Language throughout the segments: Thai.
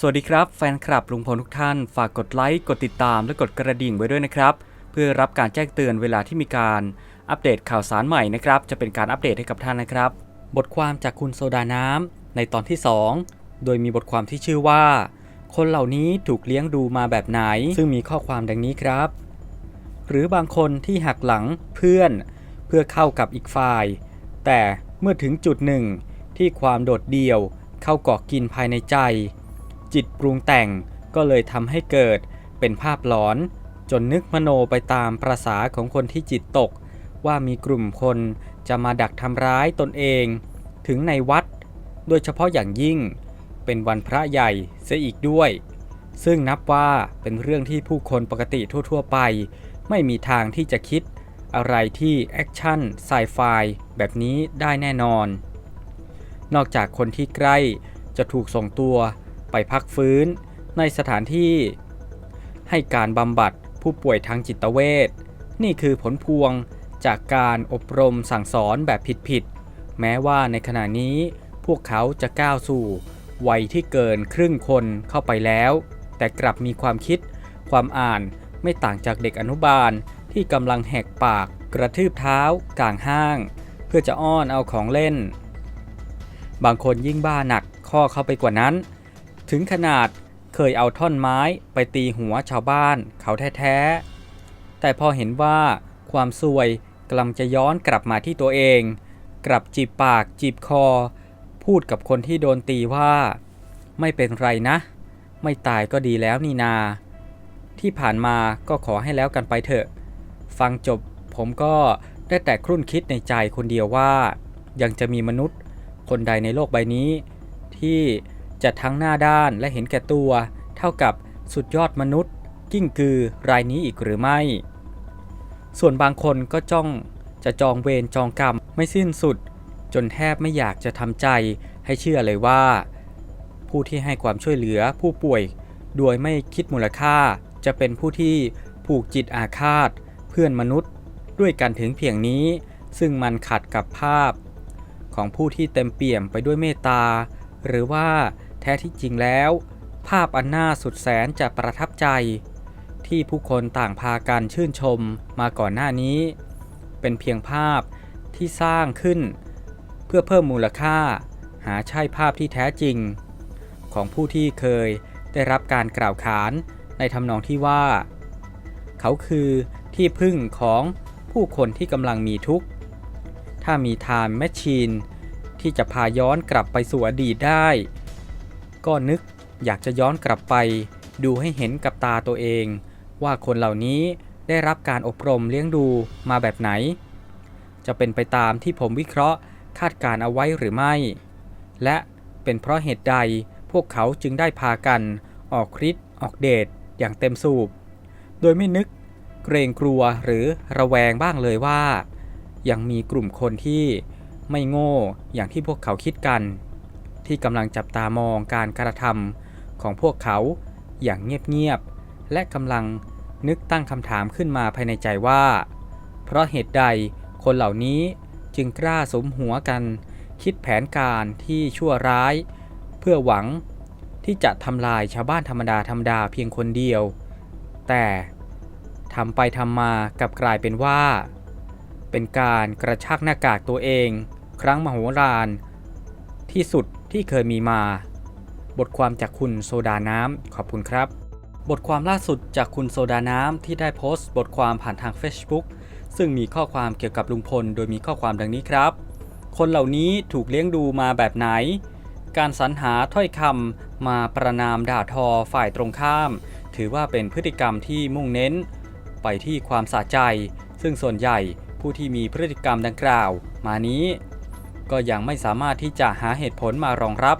สวัสดีครับแฟนคลับลุงพลทุกท่าน ฝากกดไลค์ กดติดตาม และกดกระดิ่งไว้ด้วยนะครับ เพื่อรับการแจ้งเตือนเวลาที่มีการอัปเดตข่าวสารใหม่นะครับ จะเป็นการอัปเดตให้กับท่านนะครับ บทความจากคุณโซดาน้ำในตอนที่ 2 โดยมีบทความที่ชื่อว่า คนเหล่านี้ถูกเลี้ยงดูมาแบบไหน ซึ่งมีข้อความดังนี้ครับ หรือบางคนที่หักหลังเพื่อน เพื่อเข้ากับอีกฝ่าย แต่เมื่อถึงจุดหนึ่งที่ความโดดเดี่ยวเข้าเกาะกินภายในใจ จิตปรุงแต่งก็เลยทำให้เกิดเป็นภาพหลอน จนนึกมโนไปตามประษาของคนที่จิตตก ว่ามีกลุ่มคนจะมาดักทำร้ายตนเอง ถึงในวัด โดยเฉพาะอย่างยิ่ง เป็นวันพระใหญ่เสียอีกด้วย ซึ่งนับว่าเป็นเรื่องที่ผู้คนปกติทั่ว ๆ ไป ไม่มีทางที่จะคิดอะไรที่แอคชั่นไซไฟแบบนี้ได้แน่นอน นอกจากคนที่ใกล้จะถูกส่งตัว ไปพักฟื้น ในสถานที่ ให้การบำบัดผู้ป่วยทางจิตเวชนี่คือผลพวงจากการอบรมสั่งสอนแบบผิดๆแม้ว่าในขณะนี้พวกเขาจะก้าวสู่วัยที่เกินครึ่งคนเข้าไปแล้ว แต่กลับมีความคิด ความอ่านไม่ต่างจากเด็กอนุบาลที่กำลังแหกปากกระทืบเท้ากลางห้าง เพื่อจะอ้อนเอาของเล่น บางคนยิ่งบ้าหนักข้อเข้าไปกว่านั้น ถึงขนาดเคยเอาท่อนไม้ไปตีหัวชาวบ้านเขาแท้ๆ แต่พอเห็นว่าความซวยกำลังจะย้อนกลับมาที่ตัวเอง กลับจีบปากจีบคอ พูดกับคนที่โดนตีว่า ไม่เป็นไรนะ ไม่ตายก็ดีแล้วนี่นา ที่ผ่านมาก็ขอให้แล้วกันไปเถอะ ฟังจบผมก็ได้แต่ครุ่นคิดในใจคนเดียวว่า ยังจะมีมนุษย์คนใดในโลกใบนี้ ที่ จะทั้งหน้าด้านและเห็นแก่ตัว เท่ากับสุดยอดมนุษย์ กิ้งกือรายนี้อีกหรือไม่ ส่วนบางคนก็จ้องจะจองเวรจองกรรมไม่สิ้นสุด จนแทบไม่อยากจะทำใจให้เชื่อเลยว่า ผู้ที่ให้ความช่วยเหลือผู้ป่วย โดยไม่คิดมูลค่าจะเป็นผู้ที่ผูกจิตอาฆาต เพื่อนมนุษย์ด้วยกันถึงเพียงนี้ ซึ่งมันขัดกับภาพ ของผู้ที่เต็มเปี่ยมไปด้วยเมตตา หรือว่า แท้ที่จริงแล้ว ภาพอันน่าสุดแสนจะประทับใจ ที่ผู้คนต่างพากันชื่นชมมาก่อนหน้านี้ เป็นเพียงภาพที่สร้างขึ้น เพื่อเพิ่มมูลค่า หาใช่ภาพที่แท้จริง ของผู้ที่เคยได้รับการกล่าวขานในทำนองที่ว่า เขาคือที่พึ่งของผู้คนที่กำลังมีทุกข์ ถ้ามีทานแมชชีนที่จะพาย้อนกลับไปสู่อดีตได้ ก็นึกอยากจะย้อนกลับไป ดูให้เห็นกับตาตัวเอง ว่าคนเหล่านี้ได้รับการอบรมเลี้ยงดูมาแบบไหน จะเป็นไปตามที่ผมวิเคราะห์คาดการเอาไว้หรือไม่ และเป็นเพราะเหตุใดพวกเขาจึงได้พากัน ออกฤทธิ์ออกเดชอย่างเต็มสูบ โดยไม่นึกเกรงกลัวหรือระแวงบ้างเลยว่า ยังมีกลุ่มคนที่ไม่โง่อย่างที่พวกเขาคิดกัน ที่กำลังจับตามองการกระทำของพวกเขาอย่างเงียบๆและกำลังนึกตั้งคำถามขึ้นมาภายในใจว่า เพราะเหตุใดคนเหล่านี้จึงกล้าสมหัวกัน คิดแผนการที่ชั่วร้าย เพื่อหวังที่จะทำลายชาวบ้านธรรมดาธรรมดาเพียงคนเดียว แต่ทำไปทำมากลับกลายเป็นว่า เป็นการกระชากหน้ากากตัวเอง ครั้งมโหฬารที่สุด ที่เคยมีมา บทความจากคุณโซดาน้ำขอบคุณครับ บทความล่าสุดจากคุณโซดาน้ำที่ได้โพสต์ บทความผ่านทาง Facebook ซึ่งมีข้อความเกี่ยวกับลุงพล โดยมีข้อความดังนี้ครับ คนเหล่านี้ถูกเลี้ยงดูมาแบบไหน การสรรหาถ้อยคำมาประนามด่าทอฝ่ายตรงข้าม ถือว่าเป็นพฤติกรรมที่มุ่งเน้น ไปที่ความสะใจ ซึ่งส่วนใหญ่ผู้ที่มีพฤติกรรมดังกล่าว มานี้ ก็ยังไม่สามารถที่จะหาเหตุผลมารองรับ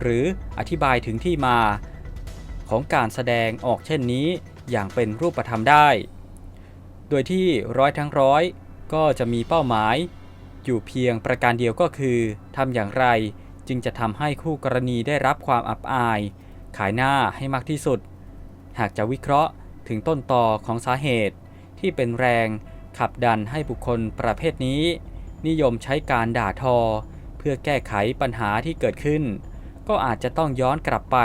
หรืออธิบายถึงที่มา ของการแสดงออกเช่นนี้อย่างเป็นรูปธรรมได้ โดยที่ร้อยทั้งร้อยก็จะมีเป้าหมาย อยู่เพียงประการเดียวก็คือทำอย่างไรจึงจะทำให้คู่กรณีได้รับความอับอาย ขายหน้าให้มากที่สุด หากจะวิเคราะห์ถึงต้นตอของสาเหตุที่เป็นแรงขับดันให้บุคคลประเภทนี้ นิยมใช้การด่าทอ เพื่อแก้ไขปัญหาที่เกิดขึ้น ก็อาจจะต้องย้อนกลับไป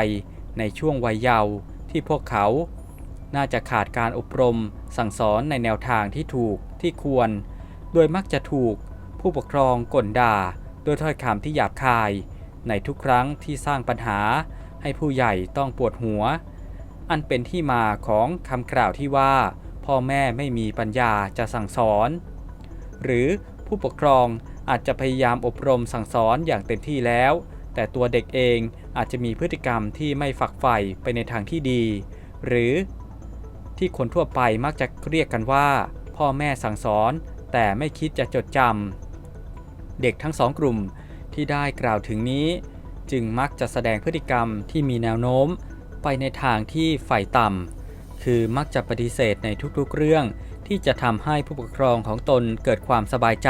ในช่วงวัยเยาว์ที่พวกเขา น่าจะขาดการอบรมสั่งสอนในแนวทางที่ถูกที่ควร โดยมักจะถูกผู้ปกครองก่นด่าด้วยถ้อยคำที่หยาบคาย ในทุกครั้งที่สร้างปัญหาให้ผู้ใหญ่ต้องปวดหัว อันเป็นที่มาของคำกล่าวที่ว่า พ่อแม่ไม่มีปัญญาจะสั่งสอน หรือ ผู้ปกครองอาจจะพยายามอบรมสั่งสอนอย่างเต็มที่แล้ว แต่ตัวเด็กเองอาจจะมีพฤติกรรมที่ไม่ฝักใฝ่ไปในทางที่ดี หรือที่คนทั่วไปมักจะเรียกกันว่า พ่อแม่สั่งสอนแต่ไม่คิดจะจดจำเด็กทั้งสองกลุ่มที่ได้กล่าวถึงนี้ จึงมักจะแสดงพฤติกรรมที่มีแนวโน้ม ไปในทางที่ฝ่ายต่ำคือมักจะปฏิเสธในทุกๆเรื่อง ที่จะทำให้ผู้ปกครองของตนเกิดความสบายใจ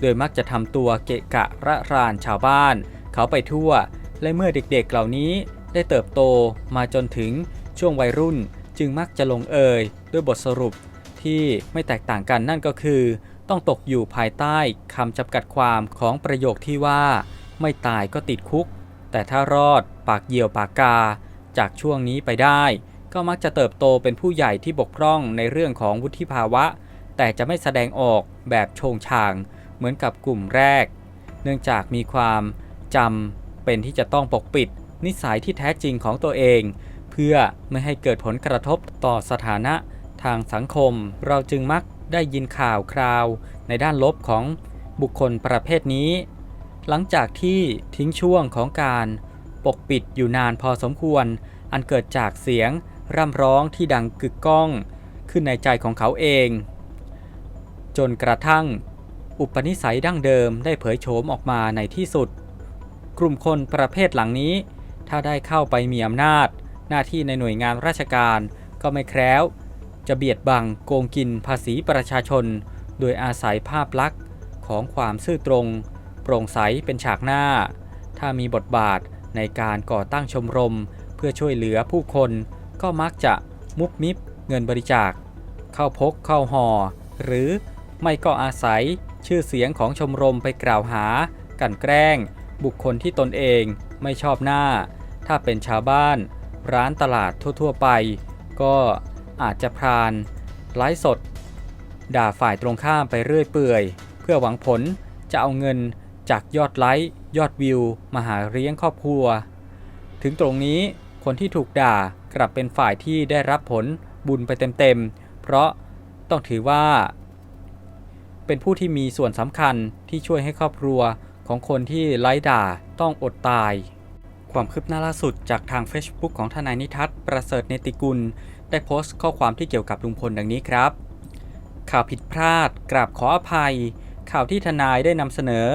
โดยมักจะทำตัวเกะกะระรานชาวบ้าน เขาไปทั่ว และเมื่อเด็กๆเหล่านี้ได้เติบโตมาจนถึงช่วงวัยรุ่นจึงมักจะลงเอยด้วยบทสรุปที่ไม่แตกต่างกันนั่นก็คือ ต้องตกอยู่ภายใต้คำจำกัดความของประโยคที่ว่า ไม่ตายก็ติดคุก แต่ถ้ารอดปากเหยี่ยวปากกา จากช่วงนี้ไปได้ ก็มักจะเติบโตเป็นผู้ใหญ่ที่บกพร่องในเรื่องของวุฒิภาวะ แต่จะไม่แสดงออกแบบโชงชาง เหมือนกับกลุ่มแรก เนื่องจากมีความจำเป็นที่จะต้องปกปิด นิสัยที่แท้จริงของตัวเอง เพื่อไม่ให้เกิดผลกระทบต่อสถานะทางสังคม เราจึงมักได้ยินข่าวคราว ในด้านลบของบุคคลประเภทนี้ หลังจากที่ทิ้งช่วงของการปกปิดอยู่นานพอสมควร อันเกิดจากเสียง ร่ำร้องที่ดังกึกก้อง ขึ้นในใจของเขาเอง จนกระทั่ง อุปนิสัยดั้งเดิมได้เผยโฉมออกมาในที่สุด กลุ่มคนประเภทหลังนี้ ถ้าได้เข้าไปมีอำนาจ หน้าที่ในหน่วยงานราชการก็ไม่แคล้ว จะเบียดบังโกงกินภาษีประชาชน โดยอาศัยภาพลักษณ์ของความซื่อตรง โปร่งใสเป็นฉากหน้า ถ้ามีบทบาทในการก่อตั้งชมรม เพื่อช่วยเหลือผู้คน ก็มักจะมุบมิบเงินบริจาค เข้าพกเข้าห่อหรือไม่ก็อาศัยชื่อเสียงของชมรมไปกล่าวหา กันแกล้ง บุคคลที่ตนเองไม่ชอบหน้า ถ้าเป็นชาวบ้าน ร้านตลาดทั่ว ๆ ไป ก็อาจจะพรานไลฟ์สด ด่าฝ่ายตรงข้ามไปเรื่อยเปื่อย เพื่อหวังผลจะเอาเงินจากยอดไลค์ยอดวิว มาหาเลี้ยงครอบครัว ถึงตรงนี้ คนที่ถูกด่ากลับเป็นฝ่ายที่ได้รับผลบุญไปเต็มๆ เพราะต้องถือว่า เป็นผู้ที่มีส่วนสำคัญที่ช่วยให้ครอบครัวของคนที่ไล่ด่าต้องอดตาย ความคืบหน้าล่าสุดจากทาง Facebook ของทนายนิทัศน์ประเสริฐเนติกุล ได้โพสต์ข้อความที่เกี่ยวกับลุงพลดังนี้ครับ ข่าวผิดพลาด กราบขออภัย ข่าวที่ทนายได้นำเสนอ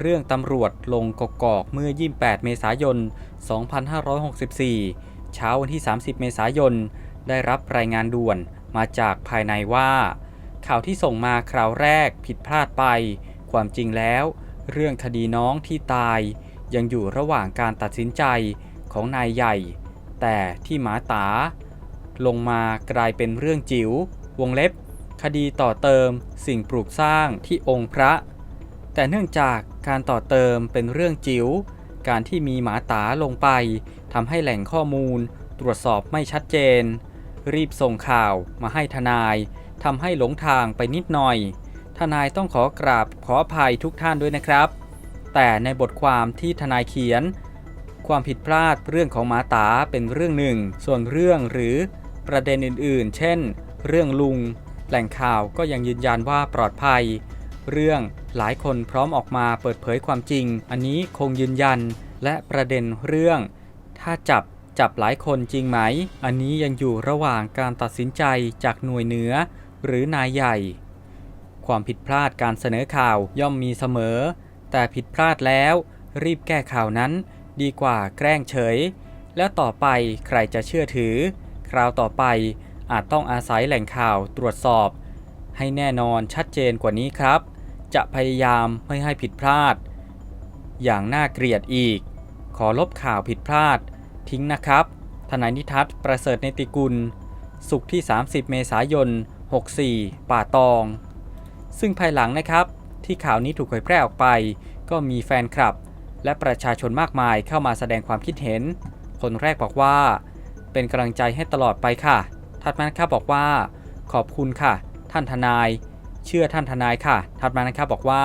เรื่องตำรวจลงกกอกเมื่อ 28 เมษายน 2564 เช้าวันที่ 30 เมษายน ได้รับรายงานด่วนมาจากภายในว่า ข่าวที่ส่งมาคราวแรกผิดพลาดไป ความจริงแล้ว เรื่องคดีน้องที่ตาย ยังอยู่ระหว่างการตัดสินใจของนายใหญ่ แต่ที่หมาตา ลงมากลายเป็นเรื่องจิ๋ว วงเล็บ คดีต่อเติมสิ่งปลูกสร้างที่องค์พระ แต่เนื่องจากการต่อเติมเป็นเรื่องจิ๋ว การที่มีหมาตาลงไปทำให้แหล่งข้อมูล ตรวจสอบไม่ชัดเจน รีบส่งข่าวมาให้ทนายทำให้หลงทางไปนิดหน่อย ทนายต้องขอกราบขออภัยทุกท่านด้วยนะครับ แต่ในบทความที่ทนายเขียน ความผิดพลาดเรื่องของหมาตาเป็นเรื่องหนึ่ง ส่วนเรื่องหรือประเด็นอื่นๆ เช่น เรื่องลุง แหล่งข่าวก็ยังยืนยันว่าปลอดภัย เรื่อง หลายคนพร้อมออกมาเปิดเผยความจริง อันนี้คงยืนยัน และประเด็นเรื่อง ถ้าจับจับหลายคนจริงไหม อันนี้ยังอยู่ระหว่างการตัดสินใจจากหน่วยเหนือ หรือนายใหญ่ ความผิดพลาดการเสนอข่าวย่อมมีเสมอ แต่ผิดพลาดแล้ว รีบแก้ข่าวนั้น ดีกว่าแกล้งเฉย แล้วต่อไปใครจะเชื่อถือ คราวต่อไปอาจต้องอาศัยแหล่งข่าวตรวจสอบ ให้แน่นอนชัดเจนกว่านี้ครับ จะพยายามไม่ให้ผิดพลาด อย่างน่าเกลียดอีก ขอลบข่าวผิดพลาด ทิ้งนะครับ ทนายนิทัศน์ประเสริฐเนติกุล สุขที่ 30 เมษายน 64 ป่าตอง ซึ่งภายหลังนะครับ ที่ข่าวนี้ถูกเผยแพร่ออกไป ก็มีแฟนคลับ และประชาชนมากมายเข้ามาแสดงความคิดเห็น คนแรกบอกว่า เป็นกำลังใจให้ตลอดไปค่ะถัดมานะครับบอกว่า ขอบคุณค่ะ ท่านทนาย เชื่อท่านทนายค่ะ ถัดมานะครับบอกว่า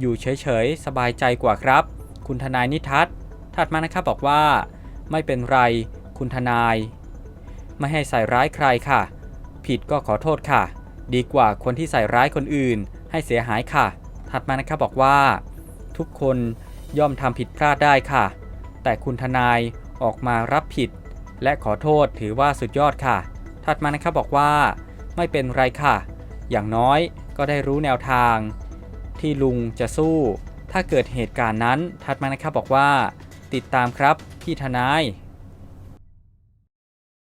อยู่เฉยๆ สบายใจกว่าครับ คุณทนายนิทัศน์ถัดมานะครับบอกว่า ไม่เป็นไร คุณทนาย ไม่ให้ใส่ร้ายใครค่ะ ผิดก็ขอโทษค่ะ ดีกว่าคนที่ใส่ร้ายคนอื่น ให้เสียหายค่ะ ถัดมานะครับบอกว่า ทุกคนย่อมทำผิดพลาดได้ค่ะ แต่คุณทนายออกมารับผิด และขอโทษถือว่าสุดยอดค่ะ ถัดมานะครับบอกว่า ไม่เป็นไรค่ะ อย่างน้อยก็ได้รู้แนวทาง ที่ลุงจะสู้ ถ้าเกิดเหตุการณ์นั้นทัดมานะครับบอกว่า ติดตามครับพี่ทนาย